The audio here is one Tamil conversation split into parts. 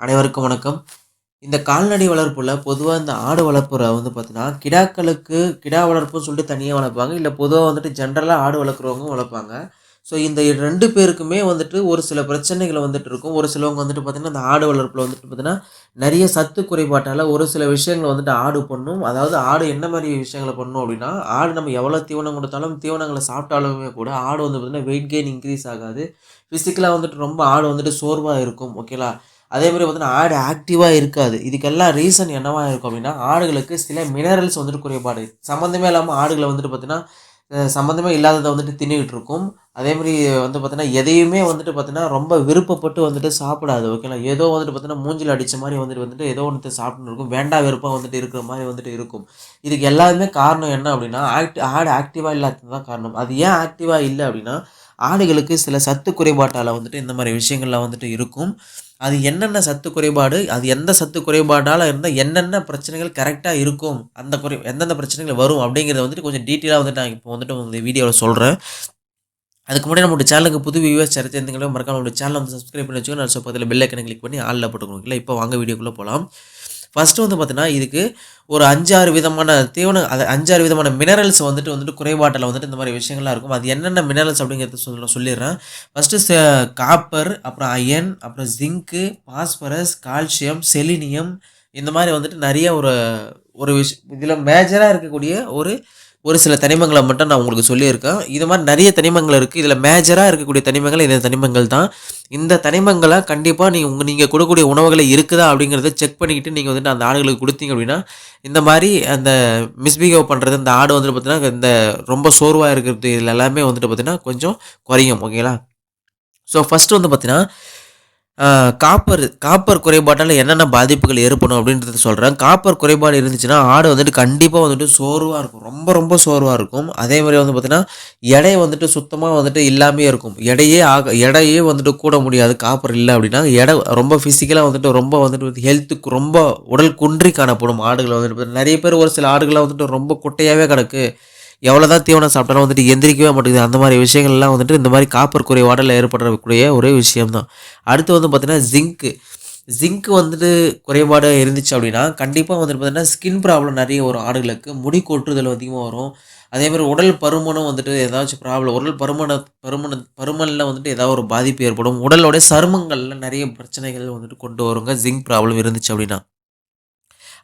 அனைவருக்கும் வணக்கம். இந்த கால்நடை வளர்ப்பில் பொதுவாக இந்த ஆடு வளர்ப்புற வந்து பார்த்தீங்கன்னா கிடாக்களுக்கு கிடா வளர்ப்புன்னு சொல்லிட்டு தனியாக வளர்ப்பாங்க. இல்லை பொதுவாக வந்துட்டு ஜென்ரலாக ஆடு வளர்க்குறவங்க வளர்ப்பாங்க. ஸோ இந்த ரெண்டு பேருக்குமே வந்துட்டு ஒரு சில பிரச்சனைகள் வந்துட்டு இருக்கும். ஒரு சிலவங்க வந்துட்டு பார்த்திங்கன்னா இந்த ஆடு வளர்ப்பில் வந்துட்டு பார்த்திங்கன்னா நிறைய சத்து குறைபாட்டால் ஒரு சில விஷயங்களை வந்துட்டு ஆடு பண்ணும். அதாவது ஆடு என்ன மாதிரி விஷயங்களை பண்ணும் அப்படின்னா ஆடு நம்ம எவ்வளோ தீவனம் கொடுத்தாலும் தீவனங்களை சாப்பிட்டாலுமே கூட ஆடு வந்து பார்த்திங்கன்னா வெயிட் கெயின் இன்க்ரீஸ் ஆகாது. ஃபிசிக்கலாக வந்துட்டு ரொம்ப ஆடு வந்துட்டு சோர்வாக இருக்கும். ஓகேலா அதே மாதிரி பார்த்தீங்கன்னா ஆடு ஆக்டிவாக இருக்காது. இதுக்கெல்லாம் ரீசன் என்னவா இருக்கும் அப்படின்னா ஆடுகளுக்கு சில மினரல்ஸ் வந்துட்டு குறைபாடு சம்மந்தமே இல்லாமல் ஆடுகளை வந்துட்டு பார்த்தீங்கன்னா சம்மந்தமே இல்லாததை வந்துட்டு தின்னுக்கிட்டு இருக்கும். அதே மாதிரி வந்து பார்த்தீங்கன்னா எதையுமே வந்துட்டு பார்த்தீங்கன்னா ரொம்ப விருப்பப்பட்டு வந்துட்டு சாப்பிடாது ஓகேங்களா ஏதோ வந்துட்டு பார்த்தீங்கன்னா மூஞ்சில் அடித்த மாதிரி வந்துட்டு வந்துட்டு ஏதோ ஒன்று சாப்பிட்டு இருக்கும். வேண்டா வெறுப்பாக வந்துட்டு இருக்கிற மாதிரி வந்துட்டு இருக்கும். இதுக்கு எல்லாருமே காரணம் என்ன அப்படின்னா ஆக்டி ஆடு ஆக்டிவாக இல்லாதது தான் காரணம். அது ஏன் ஆக்டிவாக இல்லை அப்படின்னா ஆடுகளுக்கு சில சத்து குறைபாட்டால் வந்துட்டு இந்த மாதிரி விஷயங்கள்லாம் வந்துட்டு இருக்கும். அது என்னென்ன சத்து குறைபாடு அது எந்த சத்து குறைபாடால் இருந்தால் என்னென்ன பிரச்சனைகள் கரெக்டாக இருக்கும் அந்த குறை எந்தெந்த பிரச்சனைகள் வரும் அப்படிங்கிறத வந்துட்டு கொஞ்சம் டீட்டெயிலாக வந்துட்டு நான் இப்போ வந்துட்டு இந்த வீடியோவில் சொல்கிறேன் அதுக்கு முன்னாடி நம்மளோட சேனலுக்கு புது வியூவர்ஸ் சேர்த்து இருந்தீங்களோ மறக்காம நம்மளோட சேனல் வந்து சப்ஸ்கிரைப் பண்ணி வச்சுக்கோங்க. நான் பக்கத்தில் பெல் ஐக்கனை கிளிக் பண்ணி ஆளில் போட்டுக்கணும் இல்லை இப்போ வாங்க வீடியோக்குள்ளே போகலாம் ஃபஸ்ட்டு வந்து பார்த்தீங்கன்னா இதுக்கு ஒரு அஞ்சாறு விதமான தீவன அது அஞ்சாறு விதமான மினரல்ஸ் வந்துட்டு வந்துட்டு குறைபாட்டில் வந்துட்டு இந்த மாதிரி விஷயங்கள்லாம் இருக்கும். அது என்னென்ன மினரல்ஸ் அப்படிங்கிறத சொல்ல சொல்லிடுறேன். ஃபஸ்ட்டு காப்பர் uh, அப்புறம் அயன் அப்புறம் ஜிங்க்கு பாஸ்பரஸ் கால்சியம் செலினியம் இந்த மாதிரி வந்துட்டு நிறைய ஒரு ஒரு விஷ் இதில் மேஜராக இருக்கக்கூடிய ஒரு ஒரு சில தனிமங்களை மட்டும் நான் உங்களுக்கு சொல்லியிருக்கேன். இது மாதிரி நிறைய தனிமங்கள் இருக்குது இதில் மேஜராக இருக்கக்கூடிய தனிமங்கள் இந்த தனிமங்கள் தான். இந்த தனிமங்களை கண்டிப்பாக நீங்கள் உங்கள் நீங்கள் கொடுக்கக்கூடிய உணவுகளை இருக்குதா அப்படிங்கிறத செக் பண்ணிக்கிட்டு நீங்கள் வந்துட்டு அந்த ஆடுகளுக்கு கொடுத்தீங்க அப்படின்னா இந்த மாதிரி அந்த மிஸ்பிஹேவ் பண்ணுறது இந்த ஆடு வந்துட்டு பார்த்தீங்கன்னா இந்த ரொம்ப சோர்வாக இருக்கிறது இதில் எல்லாமே வந்துட்டு பார்த்தீங்கன்னா கொஞ்சம் குறையும். ஓகேங்களா ஸோ ஃபஸ்ட்டு வந்து பார்த்தீங்கன்னா காப்பர் காப்பர் குறைபாட்டால் என்னென்ன பாதிப்புகள் ஏற்படும் அப்படின்றத சொல்கிறேன் காப்பர் குறைபாடு இருந்துச்சுன்னா ஆடு வந்துட்டு கண்டிப்பாக வந்துட்டு சோர்வாக இருக்கும். ரொம்ப ரொம்ப சோர்வாக இருக்கும். அதே மாதிரி வந்து பார்த்திங்கன்னா எடை வந்துட்டு சுத்தமாக வந்துட்டு இல்லாமே இருக்கும். எடையே ஆக எடையே வந்துட்டு கூட முடியாது. காப்பர் இல்லை அப்படின்னா எடை ரொம்ப ஃபிசிக்கலாக வந்துட்டு ரொம்ப வந்துட்டு ஹெல்த்துக்கு ரொம்ப உடல் குன்றி காணப்படும் ஆடுகள் வந்துட்டு. நிறைய பேர் ஒரு சில ஆடுகளாக வந்துட்டு ரொம்ப குட்டையாகவே கிடக்கு. எவ்வளோ தான் தீவனம் சாப்பிட்டாலும் வந்துட்டு எந்திரிக்கவே மாட்டேங்குது. அந்த மாதிரி விஷயங்கள்லாம் வந்துட்டு இந்த மாதிரி காப்பர் குறைபாடில் ஏற்படக்கூடிய ஒரே விஷயம்தான். அடுத்து வந்து பார்த்திங்கன்னா ஜிங்க்கு ஜிங்க் வந்துட்டு குறைபாடு இருந்துச்சு அப்படின்னா கண்டிப்பாக வந்துட்டு பார்த்தீங்கன்னா ஸ்கின் ப்ராப்ளம் நிறைய வரும் ஆடுகளுக்கு. முடி கொட்டுதல் அதிகமாக வரும். அதே மாதிரி உடல் பருமனும் வந்துட்டு ஏதாச்சும் ப்ராப்ளம் உடல் பருமன பருமன பருமனில் வந்துட்டு ஏதாவது ஒரு பாதிப்பு ஏற்படும். உடலோட சருமங்களில் நிறைய பிரச்சனைகள் வந்துட்டு கொண்டு வருங்க. ஜிங்க் ப்ராப்ளம் இருந்துச்சு அப்படின்னா.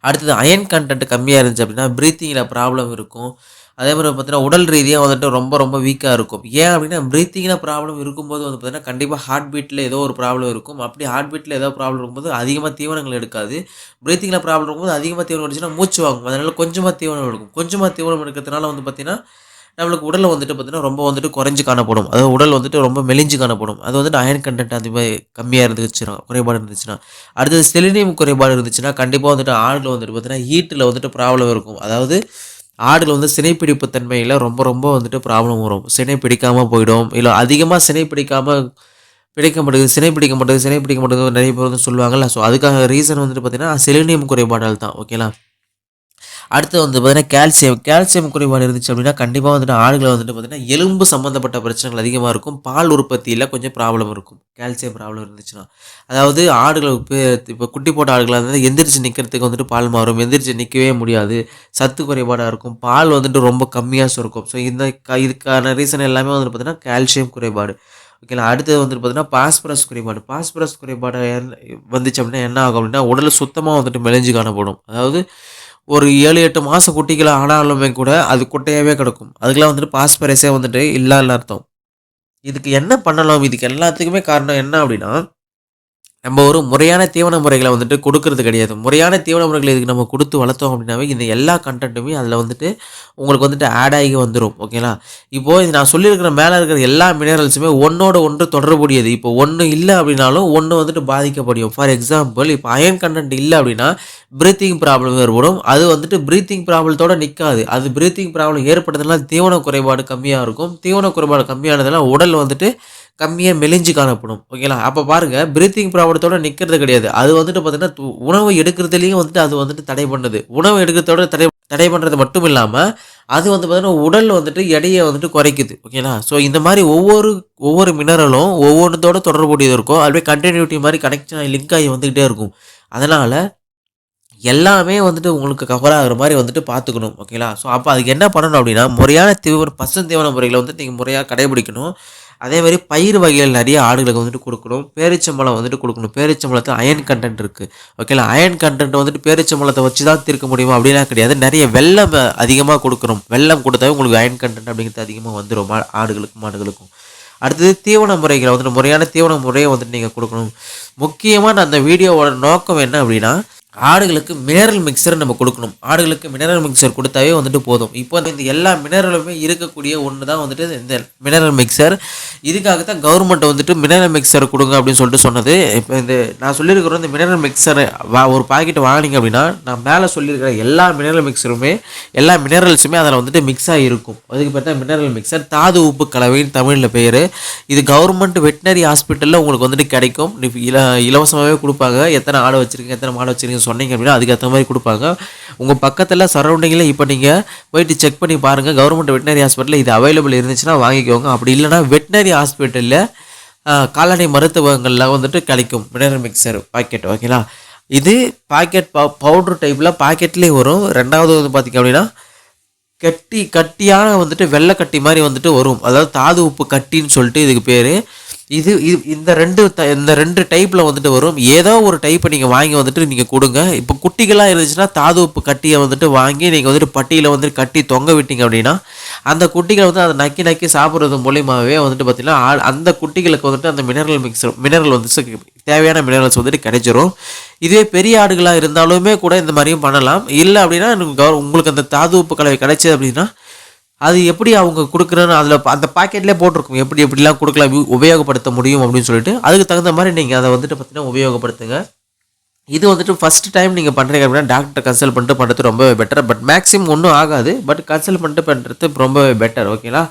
அடுத்தது அயன் கண்டென்ட் கம்மியாக இருந்துச்சு அப்படின்னா ப்ரீத்திங்கில் ப்ராப்ளம் இருக்கும். அதே மாதிரி பார்த்தீங்கன்னா உடல் ரீதியாக வந்துட்டு ரொம்ப ரொம்ப வீக்காக இருக்கும். ஏன் அப்படின்னா ப்ரீத்திங்கில் ப்ராப்ளம் இருக்கும்போது வந்து பார்த்தீங்கன்னா கண்டிப்பாக ஹார்ட் பீட்டில் ஏதோ ஒரு ப்ராப்ளம் இருக்கும். அப்படி ஹார்ட் பீட்டில் ஏதோ ப்ராப்ளம் இருக்கும்போது அதிகமாக தீவனங்கள் எடுக்காது. ப்ரீத்திங்கில் ப்ராப்ளம் இருக்கும்போது அதிகமாக தீவனம் எடுத்துச்சுன்னா மூச்சு வாங்கும். அதனால் கொஞ்சமாக தீவனம் எடுக்கும். கொஞ்சமாக தீவனம் எடுக்கிறதுனால வந்து பார்த்திங்கன்னா நம்மளுக்கு உடலில் வந்துட்டு பார்த்திங்கன்னா ரொம்ப வந்துட்டு குறைஞ்சு காணப்படும். அதாவது உடல் வந்துட்டு ரொம்ப மெலிஞ்சு காணப்படும். அது வந்துட்டு அயன் கண்டென்ட் அந்த மாதிரி கம்மியாக இருந்துச்சுன்னா குறைபாடு இருந்துச்சுன்னா. அடுத்தது செலினியம் குறைபாடு இருந்துச்சுன்னா கண்டிப்பாக வந்துட்டு ஆடில் வந்துட்டு பார்த்திங்கன்னா ஹீட்டில் வந்துட்டு ப்ராப்ளம் இருக்கும். அதாவது ஆடுகள் வந்து சினை பிடிப்பு தன்மையில் ரொம்ப ரொம்ப வந்துட்டு ப்ராப்ளம் வரும். சினை பிடிக்காமல் போயிடும். இல்லை அதிகமாக சினை பிடிக்காமல் பிடிக்க மாட்டேங்குது சினை பிடிக்க மாட்டேங்குது சினை பிடிக்க மாட்டேங்குது நிறைய பேர் வந்து சொல்லுவாங்கல்ல. ஸோ அதுக்காக ரீசன் வந்துட்டு பார்த்தீங்கன்னா செலினியம் குறைபாடால் தான் ஓகேங்களா அடுத்து வந்து பார்த்தீங்கன்னா கால்சியம் கால்சியம் குறைபாடு இருந்துச்சு அப்படின்னா கண்டிப்பாக வந்துட்டு ஆடுகளை வந்துட்டு பார்த்தீங்கன்னா எலும்பு சம்மந்தப்பட்ட பிரச்சனைகள் அதிகமாக இருக்கும். பால் உற்பத்தியில் கொஞ்சம் ப்ராப்ளம் இருக்கும். கால்சியம் ப்ராப்ளம் இருந்துச்சுன்னா. அதாவது ஆடுகளை இப்போ இப்போ குட்டி போட்ட ஆடுகளாக இருந்தால் எந்திரிச்சு நிற்கிறதுக்கு வந்துட்டு பால் மாறும். எந்திரிச்சு நிற்கவே முடியாது. சத்து குறைபாடாக இருக்கும். பால் வந்துட்டு ரொம்ப கம்மியாக சுருக்கும். ஸோ இந்த இதுக்கான ரீசன் எல்லாமே வந்துட்டு பார்த்தீங்கன்னா கால்சியம் குறைபாடு. ஓகேங்களா அடுத்தது வந்துட்டு பார்த்தீங்கன்னா பாஸ்பரஸ் குறைபாடு. பாஸ்பரஸ் குறைபாடு வந்துச்சு அப்படின்னா என்ன ஆகும் அப்படின்னா உடல் சுத்தமாக வந்துட்டு மெலிஞ்சு காணப்படும். அதாவது ஒரு ஏழு எட்டு மாதம் குட்டிகளை ஆனாலுமே கூட அது குட்டையாகவே கிடக்கும். அதுக்கெல்லாம் வந்துட்டு பாஸ்பரஸே வந்துட்டு இல்லாத அர்த்தம். இதுக்கு என்ன பண்ணலாம்? இதுக்கு எல்லாத்துக்குமே காரணம் என்ன அப்படின்னா நம்ம ஒரு முறையான தீவன முறைகளை வந்துட்டு கொடுக்கறது கிடையாது. முறையான தீவன முறைகளை இதுக்கு நம்ம கொடுத்து வளர்த்தோம் அப்படின்னாவே இந்த எல்லா கண்டென்ட்டுமே அதில் வந்துட்டு உங்களுக்கு வந்துட்டு ஆட் ஆகி வந்துடும் ஓகேங்களா இப்போது இது நான் சொல்லியிருக்கிற மேலே இருக்கிற எல்லா மினரல்ஸுமே ஒன்றோட ஒன்று தொடர்புடையது. இப்போ ஒன்று இல்லை அப்படின்னாலும் ஒன்று வந்துட்டு பாதிக்கப்படும். ஃபார் எக்ஸாம்பிள் இப்போ அயன் கண்டென்ட் இல்லை அப்படின்னா ப்ரீத்திங் ப்ராப்ளம் ஏற்படும். அது வந்துட்டு ப்ரீத்திங் ப்ராப்ளத்தோட நிற்காது அது ப்ரீத்திங் ப்ராப்ளம் ஏற்பட்டதுனால தீவன குறைபாடு கம்மியாக இருக்கும். தீவன குறைபாடு கம்மியானதுனால உடல் வந்துட்டு கம்மியாக மெலிஞ்சு காணப்படும். ஓகேங்களா அப்போ பாருங்கள் ப்ரீத்திங் ப்ராப்ளத்தோட நிற்கிறது கிடையாது. அது வந்துட்டு பார்த்திங்கன்னா து- உணவு எடுக்கிறதுலையும் வந்துட்டு அது வந்துட்டு தடை பண்ணுது. உணவு எடுக்கிறதோட தடை தடை பண்ணுறது மட்டும் இல்லாமல் அது வந்து பார்த்திங்கன்னா உடல் வந்துட்டு எடையை வந்துட்டு குறைக்குது. ஓகேங்களா ஸோ இந்த மாதிரி ஒவ்வொரு ஒவ்வொரு மினரலும் ஒவ்வொன்றத்தோட தொடர்புடையது இருக்கும். அதுவே கண்டினியூட்டி மாதிரி கனெக்ஷன் லிங்க் ஆகி வந்துக்கிட்டே இருக்கும். அதனால் எல்லாமே வந்துட்டு உங்களுக்கு கவர் ஆகுற மாதிரி வந்துட்டு பார்த்துக்கணும் ஓகேங்களா ஸோ அப்போ அதுக்கு என்ன பண்ணணும் அப்படின்னா முறையான தீவன பசு தீவன முறைகளை வந்து நீங்கள் முறையாக கடைபிடிக்கணும். அதே மாதிரி பயிர் வகைகள் நிறைய ஆடுகளுக்கு வந்துட்டு கொடுக்கணும். பேரிச்சம்பழம் வந்துட்டு கொடுக்கணும். பேரிச்சம்பழத்தில் அயன் கண்டென்ட் இருக்குது ஓகேங்களா அயன் கண்டென்ட் வந்துட்டு பேரிச்சம்பழத்தை வச்சு தான் தீர்க்க முடியுமா அப்படிலாம் கிடையாது. நிறைய வெள்ளம் அதிகமாக கொடுக்கணும். வெள்ளம் கொடுத்தாவே உங்களுக்கு அயன் கண்டென்ட் அப்படிங்கிறது அதிகமாக வந்துடும் மா ஆடுகளுக்கும் மாடுகளுக்கும். அடுத்தது தீவன முறைகளை வந்துட்டு முறையான தீவன முறையை வந்துட்டு நீங்கள் கொடுக்கணும். முக்கியமாக நான் அந்த வீடியோவோட நோக்கம் என்ன அப்படின்னா ஆடுகளுக்கு மினரல் மிக்சர் நம்ம கொடுக்கணும். ஆடுகளுக்கு மினரல் மிக்சர் கொடுத்தாவே வந்துட்டு போதும். இப்போ இந்த எல்லா மினரலுமே இருக்கக்கூடிய ஒன்று தான் வந்துட்டு இந்த மினரல் மிக்சர் இதுக்காக தான் கவர்மெண்ட் வந்துட்டு மினரல் மிக்சர் கொடுங்க அப்படின்னு சொல்லிட்டு சொன்னது. இப்போ இந்த நான் சொல்லியிருக்கிறோம் இந்த மினரல் மிக்சர் வா ஒரு பாக்கெட் வாங்கினீங்க அப்படின்னா நான் மேலே சொல்லியிருக்கிற எல்லா மினரல் மிக்சருமே எல்லா மினரல்ஸுமே அதில் வந்துட்டு மிக்ஸ் ஆகிருக்கும் அதுக்கு பார்த்தா மினரல் மிக்சர் தாது உப்பு கலவைன்னு தமிழில் பேர். இது கவர்மெண்ட் வெட்டினரி ஹாஸ்பிட்டலில் உங்களுக்கு வந்துட்டு கிடைக்கும். இல இலவசமாகவே கொடுப்பாங்க. எத்தனை ஆடு வச்சுருக்கீங்க எத்தனை மாடு வச்சுருக்கீங்க சொன்னீங்க அப்படின்னா அதுக்கு ஏற்ற மாதிரி கொடுப்பாங்க. உங்கள் பக்கத்தில் சரௌண்டிங்கில் இப்போ நீங்கள் போயிட்டு செக் பண்ணி பாருங்கள் கவர்மெண்ட் வெட்டினரி ஹாஸ்பிட்டலில் இது அவைலபிள் இருந்துச்சுன்னா வாங்கிக்கோங்க. அப்படி இல்லைனா வெட்டினரி ஹாஸ்பிட்டலில் கால்நடை மருத்துவங்களில் வந்துட்டு கிடைக்கும். மினரல் மிக்சர் பாக்கெட் ஓகேங்களா இது பாக்கெட் பவு பவுட்ரு டைப்பில் பாக்கெட்லேயே வரும். ரெண்டாவது வந்து பார்த்திங்க அப்படின்னா கட்டி கட்டியான வந்துட்டு வெள்ளை கட்டி மாதிரி வந்துட்டு வரும். அதாவது தாது உப்பு கட்டின்னு சொல்லிட்டு இதுக்கு பேர். இது இது இந்த ரெண்டு த- இந்த ரெண்டு டைப்பில் வந்துட்டு வரும். ஏதோ ஒரு டைப்பை நீங்கள் வாங்கி வந்துட்டு நீங்கள் கொடுங்க. இப்போ குட்டிகளாக இருந்துச்சுன்னா தாது உப்பு கட்டியை வந்துட்டு வாங்கி நீங்கள் வந்துட்டு பட்டியில் வந்துட்டு கட்டி தொங்க விட்டீங்க அப்படின்னா அந்த குட்டிகள் வந்து அதை நக்கி நக்கி சாப்பிட்றது மூலியமாகவே வந்துட்டு பார்த்திங்கன்னா அந்த குட்டிகளுக்கு வந்துட்டு அந்த மினரல் மிக்ஸ் மினரல் வந்து தேவையான மினரல்ஸ் வந்துட்டு கிடைச்சிரும். இதுவே பெரிய ஆடுகளாக இருந்தாலுமே கூட இந்த மாதிரியும் பண்ணலாம். இல்லை அப்படின்னா கவர் உங்களுக்கு அந்த தாது உப்பு கலவை கிடைச்சது அப்படின்னா அது எப்படி அவங்க கொடுக்குறன்னு அதில் அந்த பாக்கெட்லேயே போட்டிருக்கும். எப்படி எப்படிலாம் கொடுக்கலாம் உபயோகப்படுத்த முடியும் அப்படின்னு சொல்லிட்டு அதுக்கு தகுந்த மாதிரி நீங்கள் அதை வந்துட்டு பார்த்தீங்கன்னா உபயோகப்படுத்துங்க. இது வந்துட்டு ஃபஸ்ட் டைம் நீங்கள் பண்ணுறீங்க அப்படின்னா டாக்டர் கன்சல்ட் பண்ணிட்டு பண்ணுறது ரொம்பவே பெட்டர் பட் மேக்ஸிமம் ஒன்றும் ஆகாது. பட் கன்சல்ட் பண்ணிட்டு பண்ணுறது ரொம்பவே பெட்டர் ஓகேங்களா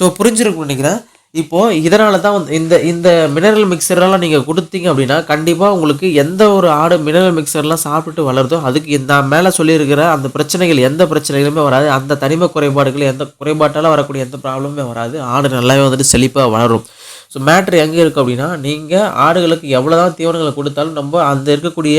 ஸோ புரிஞ்சிருக்கும் நினைக்கிறேன். இப்போது இதனால தான் வந்து இந்த இந்த மினரல் மிக்சரெல்லாம் நீங்கள் கொடுத்தீங்க அப்படின்னா கண்டிப்பாக உங்களுக்கு எந்த ஒரு ஆடு மினரல் மிக்சர்லாம் சாப்பிட்டு வளருதோ அதுக்கு இந்த மேலே சொல்லியிருக்கிற அந்த பிரச்சனைகள் எந்த பிரச்சனைகளுமே வராது. அந்த தனிமை குறைபாடுகள் எந்த குறைபாட்டால் வரக்கூடிய எந்த ப்ராப்ளமுமே வராது. ஆடு நல்லாவே வந்துட்டு செழிப்பாக வளரும். ஸோ மேட்ரு எங்கே இருக்குது அப்படின்னா நீங்கள் ஆடுகளுக்கு எவ்வளோ தான் தீவனங்களை கொடுத்தாலும் நம்ம அந்த இருக்கக்கூடிய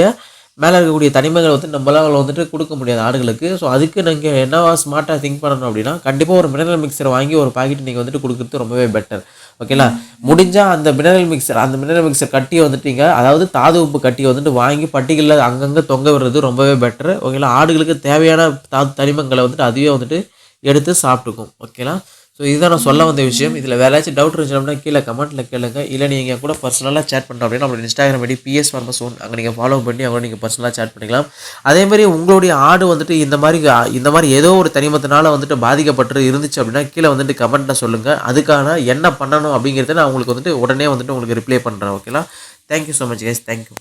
மேலே இருக்கக்கூடிய தனிமைகளை வந்து நம்மளால் வந்துட்டு கொடுக்க முடியாது ஆடுகளுக்கு. ஸோ அதுக்கு நீங்கள் என்னவா ஸ்மார்ட்டாக திங்க் பண்ணணும் அப்படின்னா கண்டிப்பாக ஒரு மினரல் மிக்சர் வாங்கி ஒரு பாக்கெட் நீங்கள் வந்துட்டு கொடுக்குறது ரொம்பவே பெட்டர் ஓகேங்களா முடிஞ்சால் அந்த மினரல் மிக்சர் அந்த மினரல் மிக்சர் கட்டியை வந்துட்டீங்க அதாவது தாது உப்பு கட்டியை வந்துட்டு வாங்கி பட்டிகளில் அங்கங்கே தொங்க விடுறது ரொம்பவே பெட்டர் ஓகேங்களா ஆடுகளுக்கு தேவையான தா தனிமங்களை வந்துட்டு அதுவே வந்துட்டு எடுத்து சாப்பிட்டுக்கும். ஓகேங்களா ஸோ இதுதான் நான் சொல்ல வந்த விஷயம். இதில் வேறு ஏதாச்சும் டவுட் இருந்துச்சு அப்படின்னா கீழே கமெண்ட்டில் கேளுங்க. இல்லை நீங்கள் கூட பர்சனலாக சேட் பண்ணுறோம் அப்படின்னா நம்மளோட Instagram ID PS pharmas one அங்கே நீங்கள் ஃபாலோ பண்ணி அவங்க நீங்கள் பர்சனலாக சேட் பண்ணிக்கலாம். அதே மாதிரி உங்களுடைய ஆடு வந்துட்டு இந்த மாதிரி இந்த மாதிரி ஏதோ ஒரு தனிமத்தினால் வந்துட்டு பாதிக்கப்பட்டு இருந்துச்சு அப்படின்னா கீழே வந்துட்டு கமெண்ட்டில் சொல்லுங்கள் அதுக்கான என்ன பண்ணணும் அப்படிங்கிறத நான் உங்களுக்கு வந்துட்டு உடனே வந்துட்டு உங்களுக்கு ரிப்ளை பண்ணுறேன் ஓகேங்களா thank you so much guys thank you